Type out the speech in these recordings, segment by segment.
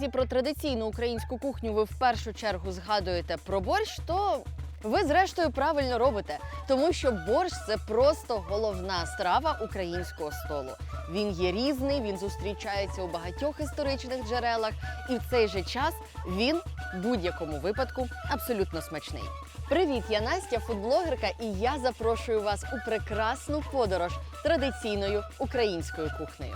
Якщо про традиційну українську кухню ви в першу чергу згадуєте про борщ, то ви зрештою правильно робите, тому що борщ це просто головна страва українського столу. Він є різний, він зустрічається у багатьох історичних джерелах, і в цей же час він в будь-якому випадку абсолютно смачний. Привіт, я Настя, фудблогерка, і я запрошую вас у прекрасну подорож традиційною українською кухнею.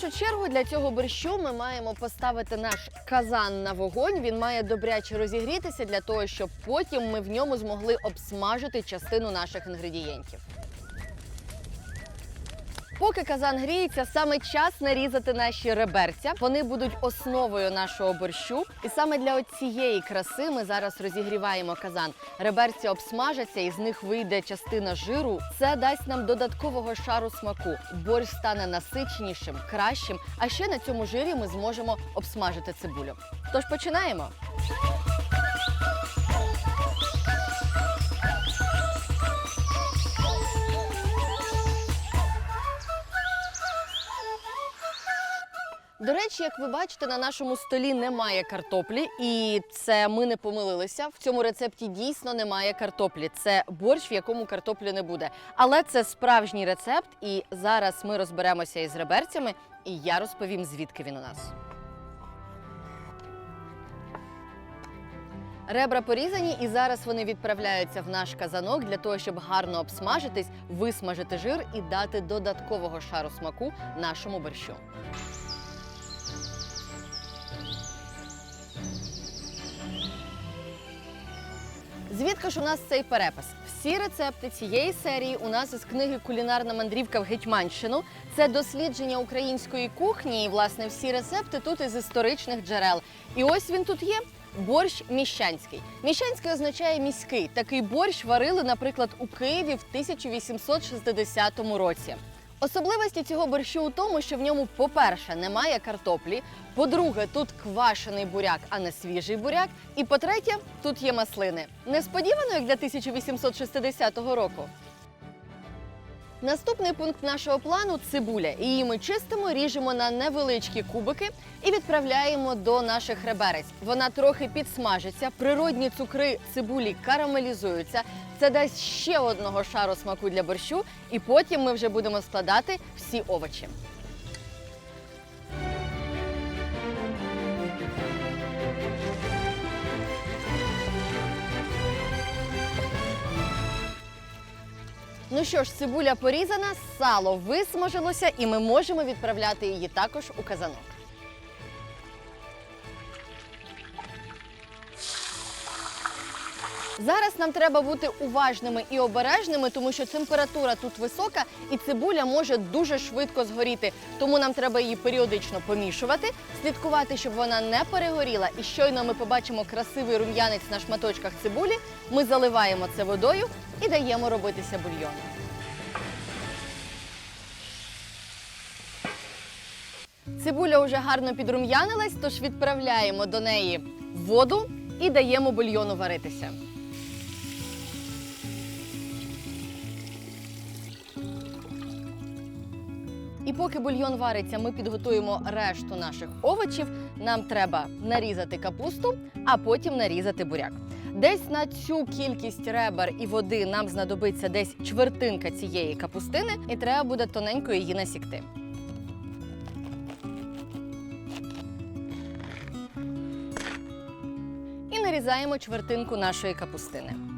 Першу чергу для цього борщу ми маємо поставити наш казан на вогонь. Він має добряче розігрітися для того, щоб потім ми в ньому змогли обсмажити частину наших інгредієнтів. Поки казан гріється, саме час нарізати наші реберця. Вони будуть основою нашого борщу. І саме для цієї краси ми зараз розігріваємо казан. Реберця обсмажаться, і з них вийде частина жиру. Це дасть нам додаткового шару смаку. Борщ стане насиченішим, кращим. А ще на цьому жирі ми зможемо обсмажити цибулю. Тож починаємо. До речі, як ви бачите, на нашому столі немає картоплі, і це ми не помилилися. В цьому рецепті дійсно немає картоплі. Це борщ, в якому картоплі не буде. Але це справжній рецепт, і зараз ми розберемося із реберцями, і я розповім, звідки він у нас. Ребра порізані, і зараз вони відправляються в наш казанок для того, щоб гарно обсмажитись, висмажити жир і дати додаткового шару смаку нашому борщу. Звідки ж у нас цей перепис? Всі рецепти цієї серії у нас із книги Кулінарна мандрівка в Гетьманщину. Це дослідження української кухні, і власне всі рецепти тут із історичних джерел. І ось він тут є. Борщ міщанський. Міщанський означає міський. Такий борщ варили, наприклад, у Києві в 1860 році. Особливості цього борщу у тому, що в ньому, по-перше, немає картоплі. По-друге, тут квашений буряк, а не свіжий буряк. І по-третє, тут є маслини. Несподівано, як для 1860 року. Наступний пункт нашого плану цибуля. Її ми чистимо, ріжемо на невеличкі кубики і відправляємо до наших реберець. Вона трохи підсмажиться, природні цукри цибулі карамелізуються. Це дасть ще одного шару смаку для борщу, і потім ми вже будемо складати всі овочі. Ну що ж, цибуля порізана, сало висмажилося, і ми можемо відправляти її також у казанок. Зараз нам треба бути уважними і обережними, тому що температура тут висока і цибуля може дуже швидко згоріти. Тому нам треба її періодично помішувати, слідкувати, щоб вона не перегоріла. І щойно ми побачимо красивий рум'янець на шматочках цибулі. Ми заливаємо це водою і даємо робитися бульйону. Цибуля вже гарно підрум'янилась, тож відправляємо до неї воду і даємо бульйону варитися. І поки бульйон вариться, ми підготуємо решту наших овочів. Нам треба нарізати капусту, а потім нарізати буряк. Десь на цю кількість ребер і води нам знадобиться десь чвертинка цієї капустини, і треба буде тоненько її насікти. І нарізаємо чвертинку нашої капустини.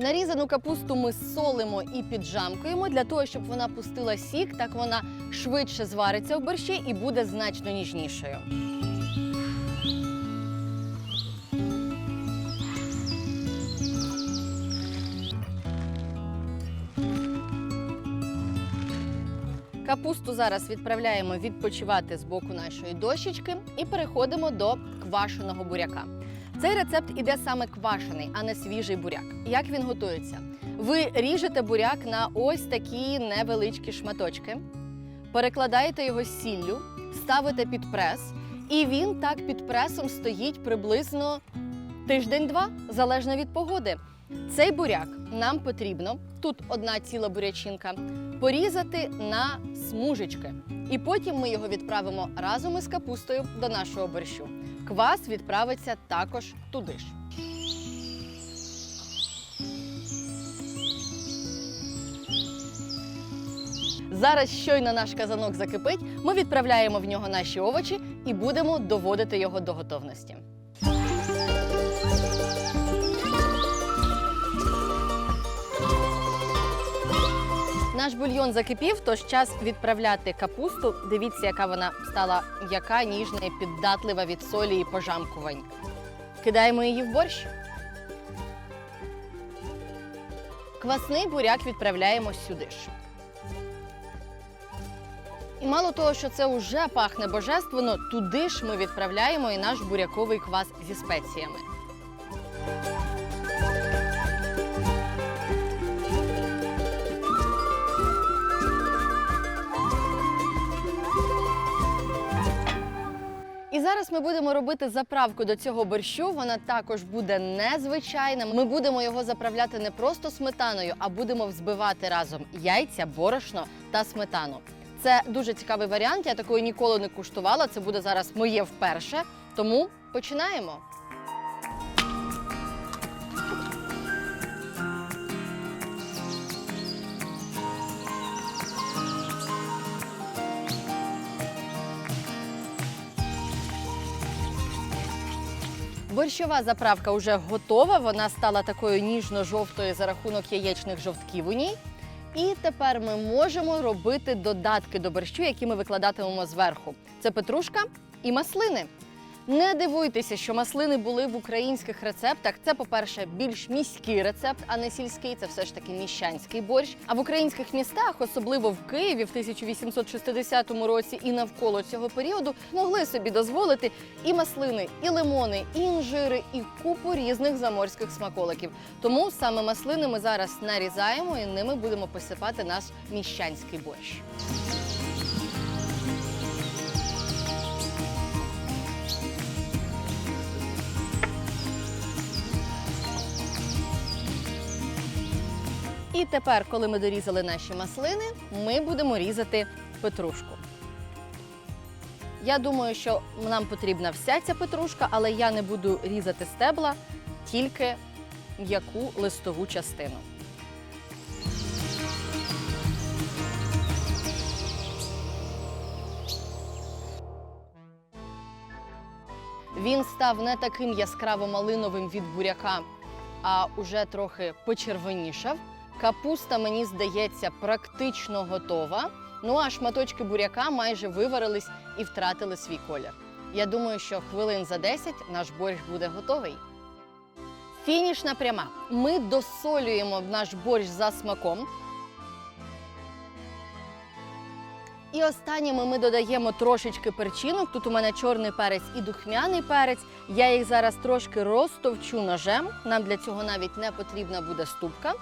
Нарізану капусту ми солимо і піджамкуємо для того, щоб вона пустила сік, так вона швидше звариться в борщі і буде значно ніжнішою. Капусту зараз відправляємо відпочивати з боку нашої дощечки і переходимо до квашеного буряка. Цей рецепт іде саме квашений, а не свіжий буряк. Як він готується? Ви ріжете буряк на ось такі невеличкі шматочки, перекладаєте його сіллю, ставите під прес І він так під пресом стоїть приблизно тиждень-два, залежно від погоди. Цей буряк нам потрібно, тут одна ціла бурячинка, порізати на смужечки. І потім ми його відправимо разом із капустою до нашого борщу. Квас відправиться також туди ж. Зараз щойно наш казанок закипить, ми відправляємо в нього наші овочі і будемо доводити його до готовності. Наш бульйон закипів, тож час відправляти капусту. Дивіться, яка вона стала м'яка, ніжна і піддатлива від солі і пожамкувань. Кидаємо її в борщ. Квасний буряк відправляємо сюди ж. І мало того, що це вже пахне божественно, туди ж ми відправляємо і наш буряковий квас зі спеціями. Зараз ми будемо робити заправку до цього борщу. Вона також буде незвичайна. Ми будемо його заправляти не просто сметаною, а будемо взбивати разом яйця, борошно та сметану. Це дуже цікавий варіант. Я такої ніколи не куштувала. Це буде зараз моє вперше. Тому починаємо. Борщова заправка вже готова. Вона стала такою ніжно-жовтою за рахунок яєчних жовтків у ній. І тепер ми можемо робити додатки до борщу, які ми викладатимемо зверху. Це петрушка і маслини. Не дивуйтеся, що маслини були в українських рецептах. Це, по-перше, більш міський рецепт, а не сільський. Це все ж таки міщанський борщ. А в українських містах, особливо в Києві, в 1860 році і навколо цього періоду, могли собі дозволити і маслини, і лимони, і інжири, і купу різних заморських смаколиків. Тому саме маслини ми зараз нарізаємо і ними будемо посипати наш міщанський борщ. І тепер, коли ми дорізали наші маслини, ми будемо різати петрушку. Я думаю, що нам потрібна вся ця петрушка, але я не буду різати стебла, тільки м'яку листову частину. Він став не таким яскраво малиновим від буряка, а уже трохи почервонішав. Капуста, мені здається, практично готова. Ну а шматочки буряка майже виварились і втратили свій колір. Я думаю, що хвилин за 10 наш борщ буде готовий. Фінішна пряма. Ми досолюємо наш борщ за смаком. І останніми ми додаємо трошечки перчинок. Тут у мене чорний перець і духмяний перець. Я їх зараз трошки розтовчу ножем. Нам для цього навіть не потрібна буде ступка.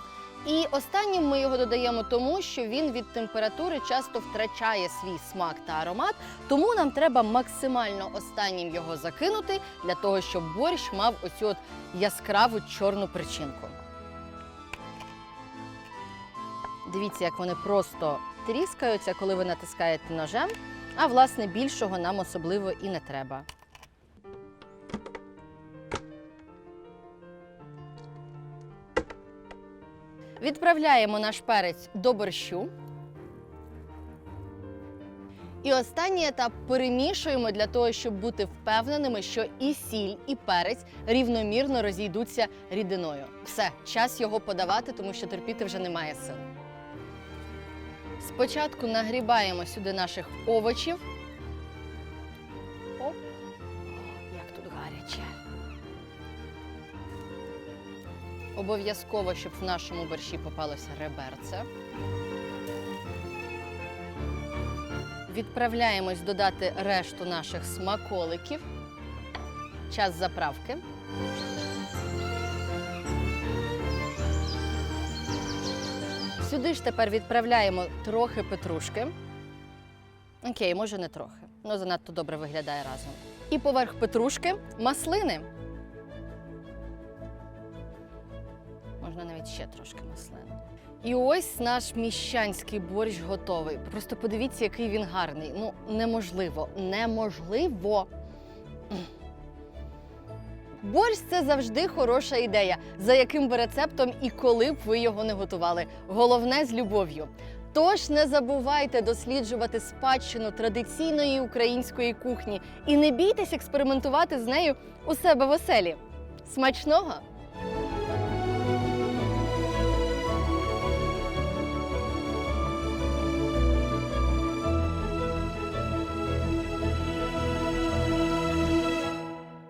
І останнім ми його додаємо тому, що він від температури часто втрачає свій смак та аромат. Тому нам треба максимально останнім його закинути для того, щоб борщ мав оцю от яскраву чорну причинку. Дивіться, як вони просто тріскаються, коли ви натискаєте ножем. А власне більшого нам особливо і не треба. Відправляємо наш перець до борщу. І останній етап перемішуємо для того, щоб бути впевненими, що і сіль, і перець рівномірно розійдуться рідиною. Все, час його подавати, тому що терпіти вже немає сил. Спочатку нагрібаємо сюди наших овочів. Обов'язково, щоб в нашому борщі попалося реберце. Відправляємось додати решту наших смаколиків. Час заправки. Сюди ж тепер відправляємо трохи петрушки. Окей, може не трохи. Ну, занадто добре виглядає разом. І поверх петрушки маслини. Можна навіть ще трошки маслини. І ось наш міщанський борщ готовий. Просто подивіться, який він гарний. Ну, неможливо, неможливо. Борщ це завжди хороша ідея, за яким би рецептом і коли б ви його не готували. Головне з любов'ю. Тож не забувайте досліджувати спадщину традиційної української кухні і не бійтесь експериментувати з нею у себе в оселі. Смачного!